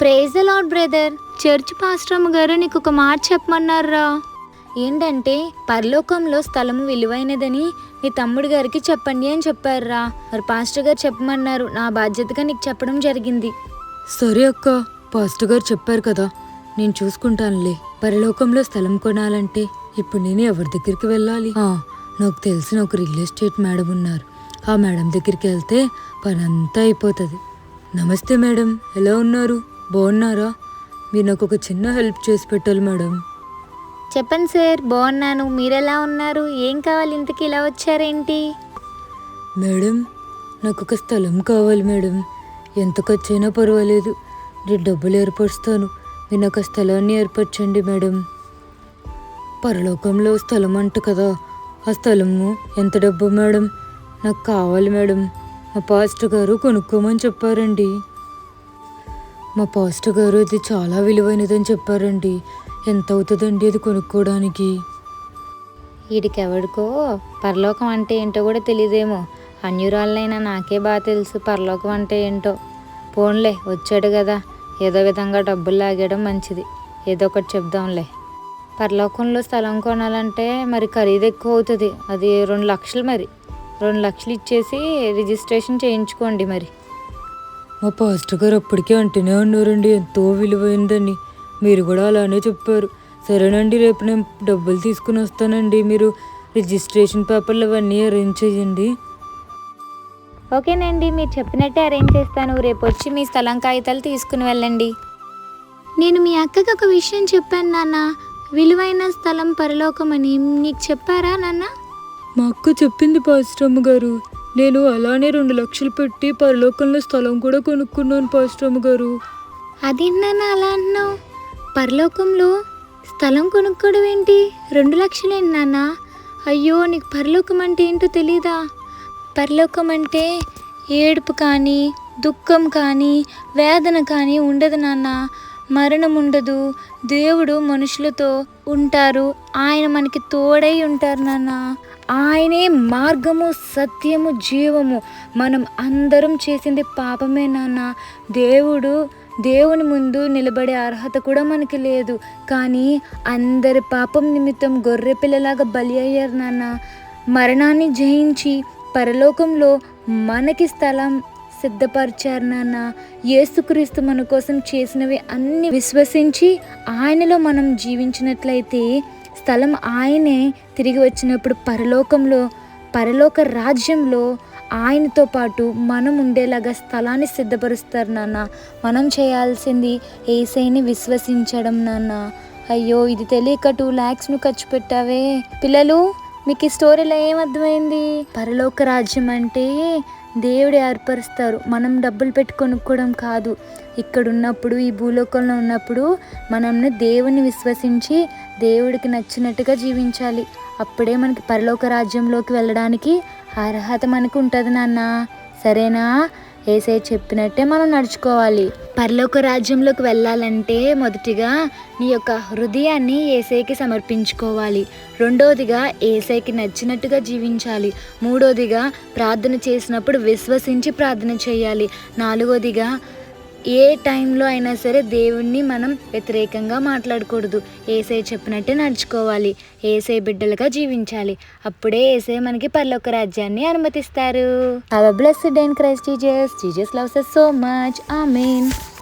Praise the lord brother church pastor గారు నీకు ఒక మాట చెప్పమన్నారా? ఏంటంటే పరలోకంలో స్థలము విలువైనదని మీ తమ్ముడు గారికి చెప్పండి అని చెప్పారురా మరి పాస్టర్ గారు చెప్పమన్నారు నా బాధ్యతగా నీకు చెప్పడం జరిగింది. సరే అక్క పాస్టర్ గారు చెప్పారు కదా నేను చూసుకుంటానులే. పరలోకంలో స్థలం కొనాలంటే ఇప్పుడు నేను ఎవరి దగ్గరికి వెళ్ళాలి? నాకు తెలిసిన ఒక రియల్ ఎస్టేట్ మేడం ఉన్నారు. ఆ మేడం దగ్గరికి వెళ్తే పని అంతా అయిపోతుంది. నమస్తే మేడం ఎలా ఉన్నారు? బాగున్నారా? మీరు నాకు ఒక చిన్న హెల్ప్ చేసి పెట్టాలి మేడం. చెప్పండి సార్ బాగున్నాను. మీరెలా ఉన్నారు? ఏం కావాలి? ఇంతకి ఇలా వచ్చారేంటి? మేడం నాకు ఒక స్థలం కావాలి మేడం. ఎంత ఖర్చైనా పర్వాలేదు. నేను డబ్బులు ఏర్పరుస్తాను. మీరు నాకు ఆ స్థలాన్ని ఏర్పరచండి మేడం. పరలోకంలో స్థలం అంట కదా. ఆ స్థలము ఎంత డబ్బు మేడం? నాకు కావాలి మేడం. మా పాస్టర్ గారు కొనుక్కోమని చెప్పారండి. మా పాస్టర్ గారు ఇది చాలా విలువైనదని చెప్పారండి. ఎంత అవుతుందండి అది కొనుక్కోవడానికి? వీడికెవడికో పరలోకం అంటే ఏంటో కూడా తెలియదేమో అన్యురాలైనా నాకే బాగా తెలుసు పరలోకం అంటే ఏంటో. పోన్లే వచ్చాడు కదా. ఏదో విధంగా డబ్బులు లాగేయడం మంచిది. ఏదో ఒకటి చెప్దాంలే. పరలోకంలో స్థలం కొనాలంటే మరి ఖరీదు ఎక్కువ అవుతుంది. అది రెండు లక్షలు మరి. రెండు లక్షలు ఇచ్చేసి రిజిస్ట్రేషన్ చేయించుకోండి మరి. మా పాస్టర్ గారు అప్పటికే అంటూనే ఉన్నారండి. ఎంతో విలువైందని. మీరు కూడా అలానే చెప్పారు. సరేనండి రేపు నేను డబ్బులు తీసుకుని వస్తానండి. మీరు రిజిస్ట్రేషన్ పేపర్లు అవన్నీ అరేంజ్ చేయండి. ఓకేనండి మీరు చెప్పినట్టే అరేంజ్ చేస్తాను. రేపు వచ్చి మీ స్థలం కాగితాలు తీసుకుని వెళ్ళండి. నేను మీ అక్కకి ఒక విషయం చెప్పాను నాన్న. విలువైన స్థలం పరలోకం అని నీకు చెప్పారా నాన్న? మా అక్క చెప్పింది పాస్టమ్మ గారు నేను అలానే రెండు లక్షలు పెట్టి పరలోకంలో స్థలం కూడా కొనుక్కున్నాను పాస్టమ్మ గారు అదేంటి నాన్న అలా అంటున్నావు పరలోకంలో స్థలం కొనుక్కోవడం ఏంటి? రెండు లక్షలేంటి నాన్న? అయ్యో నీకు పరలోకం అంటే ఏంటో తెలీదా? పరలోకం అంటే ఏడుపు కానీ దుఃఖం కానీ వేదన కానీ ఉండదు నాన్న. మరణం ఉండదు. దేవుడు మనుషులతో ఉంటారు. ఆయన మనకి తోడై ఉంటారు నాన్న. ఆయనే మార్గము సత్యము జీవము. మనం అందరం చేసింది పాపమే నాన్న. దేవుడు దేవుని ముందు నిలబడే అర్హత కూడా మనకి లేదు. కానీ అందరి పాపం నిమిత్తం గొర్రె పిల్లలాగా బలి అయ్యారు నాన్న. మరణాన్ని జయించి పరలోకంలో మనకి స్థలం సిద్ధపరిచారు నాన్న. యేసుక్రీస్తు మన కోసం చేసినవి అన్ని విశ్వసించి ఆయనలో మనం జీవించినట్లయితే స్థలం ఆయనే తిరిగి వచ్చినప్పుడు పరలోకంలో పరలోక రాజ్యంలో ఆయనతో పాటు మనం ఉండేలాగా స్థలాన్ని సిద్ధపరుస్తారు నాన్న. మనం చేయాల్సింది ఏసైని విశ్వసించడం నాన్న. అయ్యో ఇది తెలియక టూ ల్యాక్స్ను ఖర్చు పెట్టావే. పిల్లలు మీకు ఈ స్టోరీలో ఏమర్థమైంది పరలోక రాజ్యం అంటే దేవుడు ఏర్పరుస్తారు. మనం డబ్బులు పెట్టి కొనుక్కోవడం కాదు. ఇక్కడ ఉన్నప్పుడు ఈ భూలోకంలో ఉన్నప్పుడు మనల్ని దేవుని విశ్వసించి దేవుడికి నచ్చినట్టుగా జీవించాలి. అప్పుడే మనకి పరలోక రాజ్యంలోకి వెళ్ళడానికి అర్హత మనకు ఉంటుంది నాన్న. సరేనా? ఏసై చెప్పినట్టే మనం నడుచుకోవాలి. పరలోక రాజ్యంలోకి వెళ్ళాలంటే మొదటిగా నీ యొక్క హృదయాన్ని ఏసైకి సమర్పించుకోవాలి. రెండోదిగా ఏసైకి నచ్చినట్టుగా జీవించాలి. మూడోదిగా ప్రార్థన చేసినప్పుడు విశ్వసించి ప్రార్థన చేయాలి. నాలుగోదిగా ఏ టైంలో అయినా సరే దేవుణ్ణి మనం వ్యతిరేకంగా మాట్లాడకూడదు. ఏసై చెప్పినట్టే నడుచుకోవాలి. ఏసై బిడ్డలుగా జీవించాలి. అప్పుడే ఏసై మనకి పర్లోక రాజ్యాన్ని అనుమతిస్తారు. Have a blessed and Christ Jesus Jesus loves so much amen